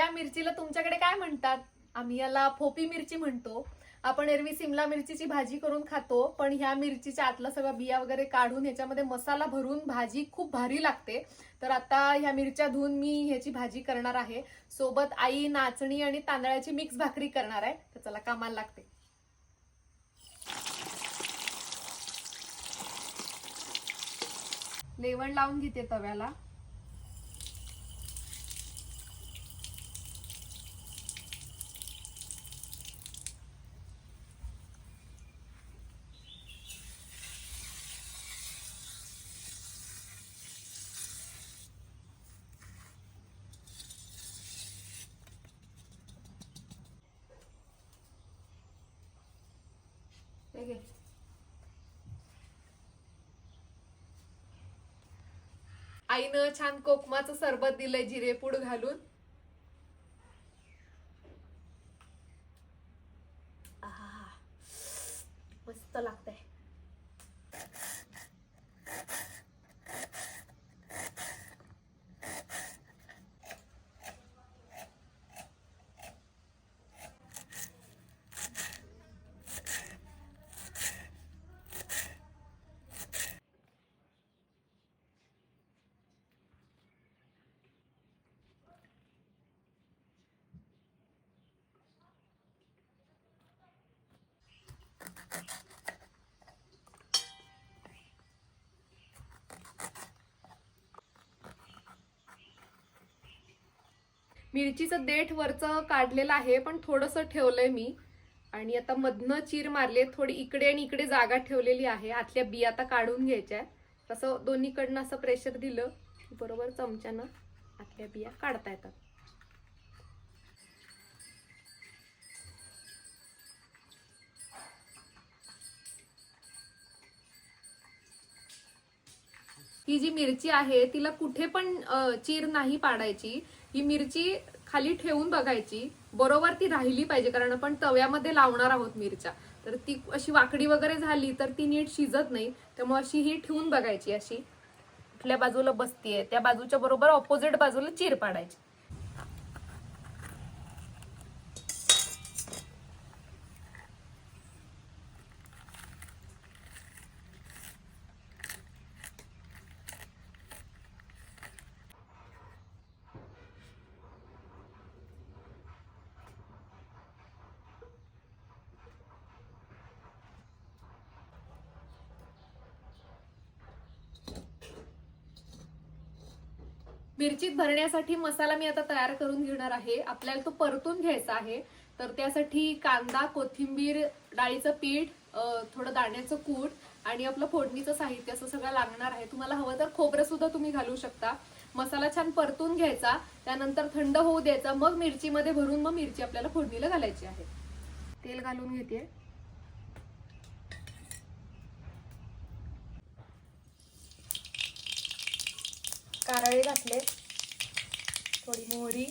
या मिरचीला तुमच्याकडे काय म्हणतात? आम्ही याला फोपी मिरची म्हणतो. आपण एरवी सिमला मिरचीची भाजी करून खातो पण ह्या मिरचीच्या आतला सगळं बिया वगैरे काढून ह्याच्यामध्ये मसाला भरून भाजी खूप भारी लागते. तर आता ह्या मिरच्या धुवून मी ह्याची भाजी करणार आहे. सोबत आई नाचणी आणि तांदळाची मिक्स भाकरी करणार आहे. तर चला कामाला लागते. लेवण लावून घेते तव्याला हे घे. आईनं छान कोकमाचं सरबत दिलंय जिरेपूड घालून. मस्त लागतंय. मिरचीचं देठ वरचं काढलेलं आहे पण थोडंसं ठेवलंय मी. आणि आता मधनं चीर मारले थोडी इकडे आणि इकडे जागा ठेवलेली आहे. आतल्या बिया आता काढून घ्यायच्या तसं दोन्हीकडनं असं प्रेशर दिलं बरोबर चमच्यानं आतल्या बिया काढता येतात. ही जी मिरची आहे तिला कुठे पण चीर नाही पाडायची. ही मिरची खाली ठेवून बघायची. बरोबर ती राहिली पाहिजे कारण आपण तव्यामध्ये लावणार आहोत मिरच्या. तर ती अशी वाकडी वगैरे झाली तर ती नीट शिजत नाही. त्यामुळे अशी ही ठेवून बघायची अशी. कुठल्या बाजूला बसतीये त्या बाजूच्या बरोबर ऑपोजिट बाजूला चीर पाडायची. मिरचीत भरण्यासाठी मसाला मी आता तयार करून घेणार आहे. आपल्याला तो परतून घ्यायचा आहे. तर त्यासाठी कांदा कोथिंबीर डाळीचं पीठ थोडं दाण्याचं कूट आणि आपलं फोडणीचं साहित्य असं सगळं लागणार आहे. तुम्हाला हवं तर खोबरं सुद्धा तुम्ही घालू शकता. मसाला छान परतून घ्यायचा त्यानंतर थंड होऊ द्यायचा. मग मिरचीमध्ये भरून मग मिरची आपल्याला फोडणीला घालायची आहे. तेल घालून घेते कारळे घातले. थोडी मोहरी.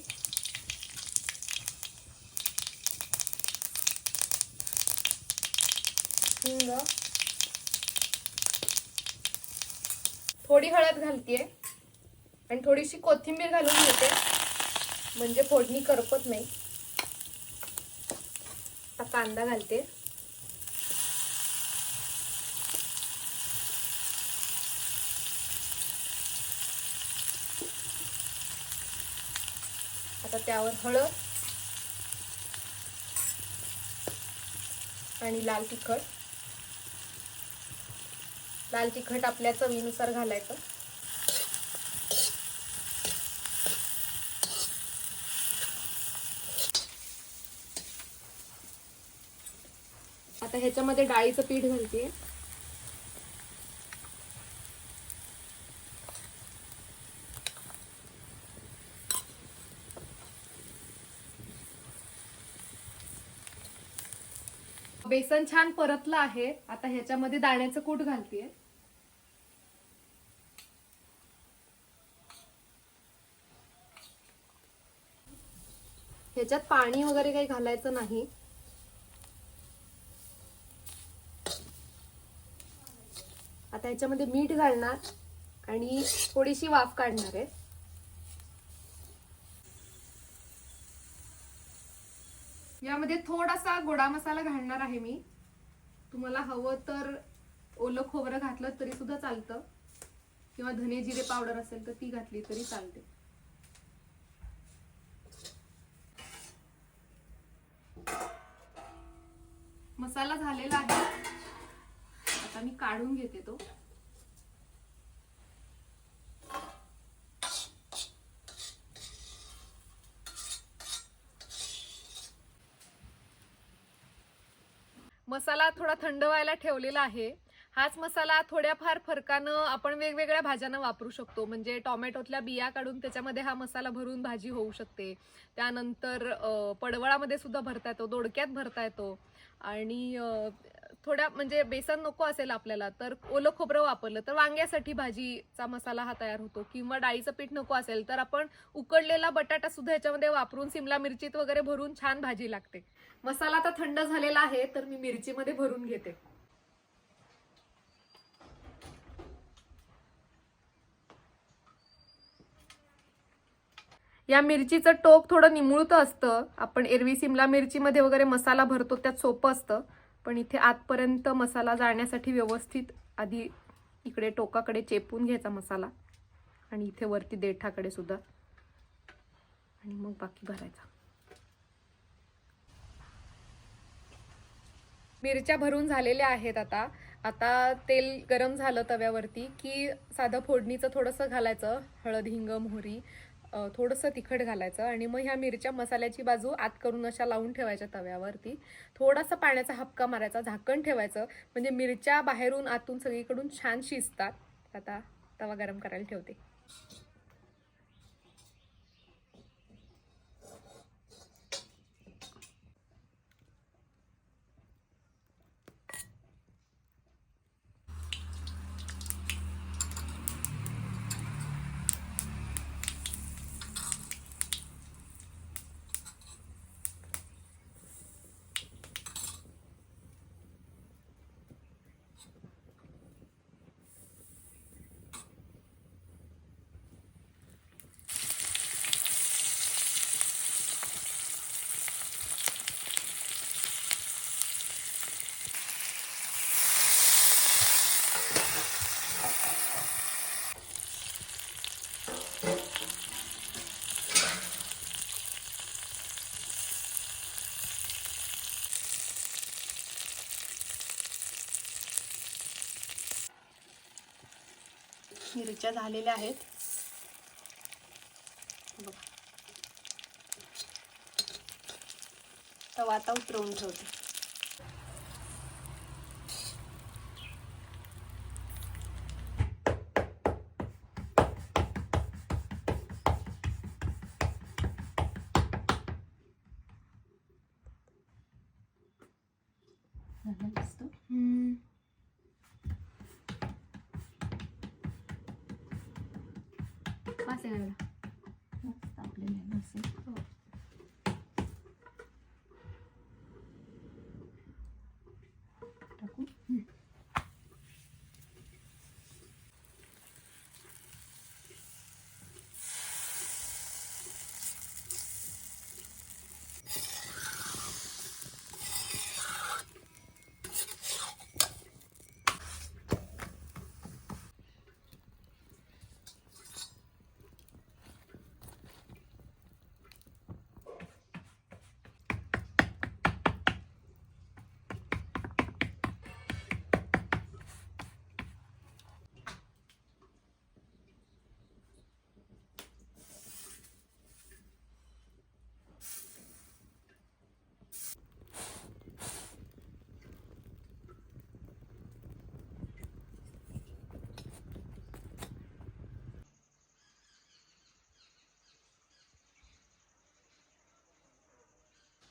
हिंग. थोडी हळद घालतीये. आणि थोडीशी कोथिंबीर घालून घेते. म्हणजे फोडणी करपत नाही. आता कांदा घालते. त्यावर हळद आणि लाल तिखट. लाल तिखट आपल्या चवीनुसार घालायचं. आता ह्याच्यामध्ये डाळीचं पीठ घालते बेसन छान परतलं आहे. आता ह्याच्यामध्ये दाण्याचं कूट घालतेय. ह्याच्यात पाणी वगैरे काही घालायचं नाही. आता ह्याच्यामध्ये मीठ घालणार आणि थोडीशी वाफ काढणार आहे. यामध्ये थोडासा गोडा मसाला घालणार आहे मी. तुम्हाला हवं तर ओलं खोबरं घातलं तरी सुद्धा चालतं. किंवा धने जिरे पावडर असेल तर ती घातली तरी चालते. मसाला झालेला आहे. आता मी काढून घेते तो. मसाला थोडा थंड व्हायला ठेवलेला आहे. हाच मसाला थोड्याफार फरकानं आपण वेगवेगळ्या भाज्यांना वापरू शकतो. म्हणजे टोमॅटोतल्या बिया काढून त्याच्यामध्ये हा मसाला भरून भाजी होऊ शकते. त्यानंतर पडवळामध्ये सुद्धा भरता येतो दोडक्यात भरता येतो. आणि थोडा थोड्या म्हणजे बेसन नको असेल आपल्याला तर ओलं खोबरं वापरलं तर वांग्यासाठी भाजीचा मसाला हा तयार होतो. किंवा डाळीचं पीठ नको असेल तर आपण उकडलेला बटाटा सुद्धा याच्यामध्ये वापरून सिमला मिरचीत वगैरे भरून छान भाजी लागते. मसाला आता थंड झालेला आहे तर मी मिरचीमध्ये भरून घेते. या मिरचीचं टोक थोडं निमुळतं असतं. आपण एरवी सिमला मिरचीमध्ये वगैरे मसाला भरतो त्यात सोपं असतं. पण इथे आतपर्यंत मसाला जाण्यासाठी व्यवस्थित आधी इकडे टोकाकडे चेपून घ्यायचा मसाला आणि इथे वरती देठाकडे सुद्धा. आणि मग बाकी भरायचा. मिरच्या भरून झालेल्या आहेत आता. आता तेल गरम झालं तव्यावरती की साधं फोडणीचं थोडंसं घालायचं. हळद हिंग मोहरी. थोडंसं तिखट घालायचं आणि मग ह्या मिरच्या मसाल्याची बाजू आत करून अशा लावून ठेवायच्या तव्यावरती. थोडासा पाण्याचा हपका मारायचा झाकण ठेवायचं. म्हणजे मिरच्या बाहेरून आतून सगळीकडून छान शिजतात. आता तवा गरम करायला ठेवते. मिरच्या झालेल्या आहेत. बघा. तवा आता उतरवून ठेवते. Nasıl? Nasıl?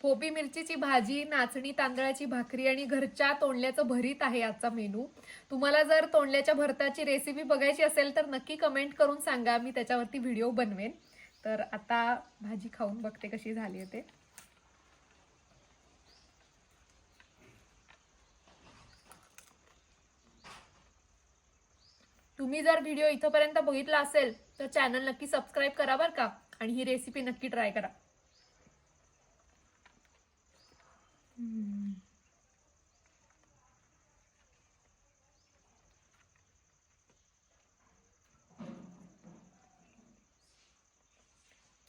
फोबी मिरचीची भाजी नाचणी तांदळाची भाकरी आणि घरच्या तोंडल्याचं भरीत आहे आजचा मेनू. तुम्हाला जर तोंडल्याच्या भरताची रेसिपी बघायची असेल तर नक्की कमेंट करून सांगा. मी त्याच्यावरती व्हिडिओ बनवेन. तर आता भाजी खाऊन बघते कशी झाली आहे ते. तुम्ही जर व्हिडिओ इथंपर्यंत बघितला असेल तर चॅनल नक्की सबस्क्राईब करा बरं का. आणि ही रेसिपी नक्की ट्राय करा. 음.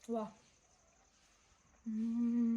와. 음.